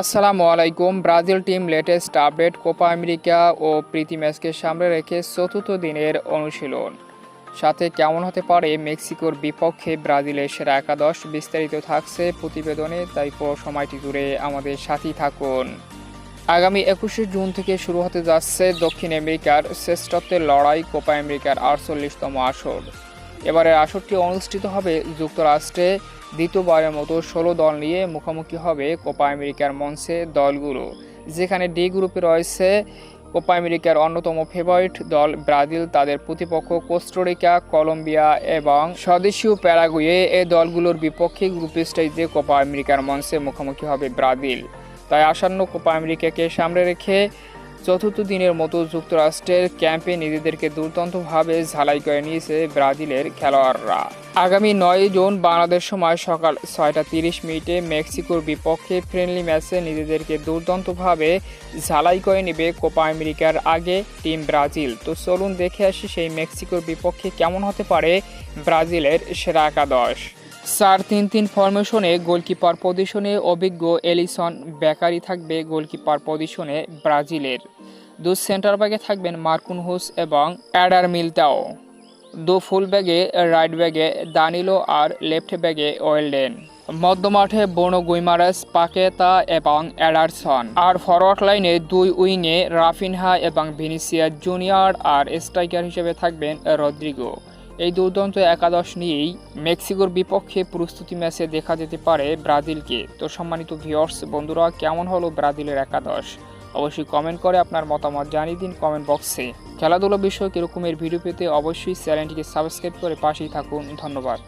আসসালামু আলাইকুম। Brazil team latest update Copa America ও প্রীতি ম্যাচকে সামনে রেখে চতুর্থ দিনের অনুশীলন। সাথে কেমন হতে পারে মেক্সিকোর বিপক্ষে ব্রাজিলের সেরা একাদশ বিস্তারিত থাকছে প্রতিবেদনে, তাই সময়টি জুড়ে আমাদের সাথেই থাকুন। আগামী একুশে জুন থেকে শুরু হতে যাচ্ছে দক্ষিণ আমেরিকার শ্রেষ্ঠত্বের লড়াই কোপা আমেরিকার আটচল্লিশতম আসর। এবারের আসরটি অনুষ্ঠিত হবে যুক্তরাষ্ট্রে। দ্বিতীয়বারের মতো ষোলো দল নিয়ে মুখোমুখি হবে কোপা আমেরিকার মঞ্চে দলগুলো, যেখানে ডি গ্রুপে রয়েছে কোপা আমেরিকার অন্যতম ফেভারিট দল ব্রাজিল, তাদের প্রতিপক্ষ কোস্টোরিকা কলম্বিয়া এবং স্বদেশীয় প্যারাগুয়ে। এই দলগুলোর বিপক্ষে গ্রুপ স্টেজে কোপা আমেরিকার মঞ্চে মুখোমুখি হবে ব্রাজিল। তাই আসন্ন কোপা আমেরিকাকে সামনে রেখে চতুর্থ দিনের মতো যুক্তরাষ্ট্রের ক্যাম্পে নিজেদেরকে দুর্দান্তভাবে ঝালাই করে নিয়েছে ব্রাজিলের খেলোয়াড়রা। আগামী নয় জুন বাংলাদেশ সময় সকাল ছয়টা তিরিশ মিনিটে মেক্সিকোর বিপক্ষে ফ্রেন্ডলি ম্যাচে নিজেদেরকে দুর্দান্তভাবে ঝালাই করে নেবে কোপা আমেরিকার আগে টিম ব্রাজিল। তো চলুন দেখে আসি সেই মেক্সিকোর বিপক্ষে কেমন হতে পারে ব্রাজিলের সেরা একাদশ। চার তিন তিন ফরমেশনে গোলকিপার পজিশনে অভিজ্ঞ এলিসন বেকারি থাকবে গোলকিপার পজিশনে ব্রাজিলের। দু সেন্টার ব্যাগে থাকবেন মার্কুন হুস এবং অ্যাডার মিলতাও। দু ফুল ব্যাগে, রাইট ব্যাগে, দানিলো আর লেফট ব্যাগে ওয়েলডেন। মধ্যমাঠে বনো গুইমারাস, পাকেতা এবং অ্যাডারসন। আর ফরওয়ার্ড লাইনে দুই উইংয়ে রাফিনহা এবং ভিনিসিয়া জুনিয়র আর স্ট্রাইকার হিসেবে থাকবেন রদ্রিগো। এই দুর্দান্ত একাদশ নিয়েই মেক্সিকোর বিপক্ষে প্রস্তুতি ম্যাচে দেখা যেতে পারে ব্রাজিলকে। তো সম্মানিত ভিওর্স বন্ধুরা, কেমন হলো ব্রাজিলের একাদশ? অবশ্যই কমেন্ট করে আপনার মতামত জানিয়ে দিন কমেন্ট বক্সে খেলাধুলো বিষয়ক এরকমের ভিডিও পেতে অবশ্যই চ্যানেলটিকে সাবস্ক্রাইব করে পাশেই থাকুন। ধন্যবাদ।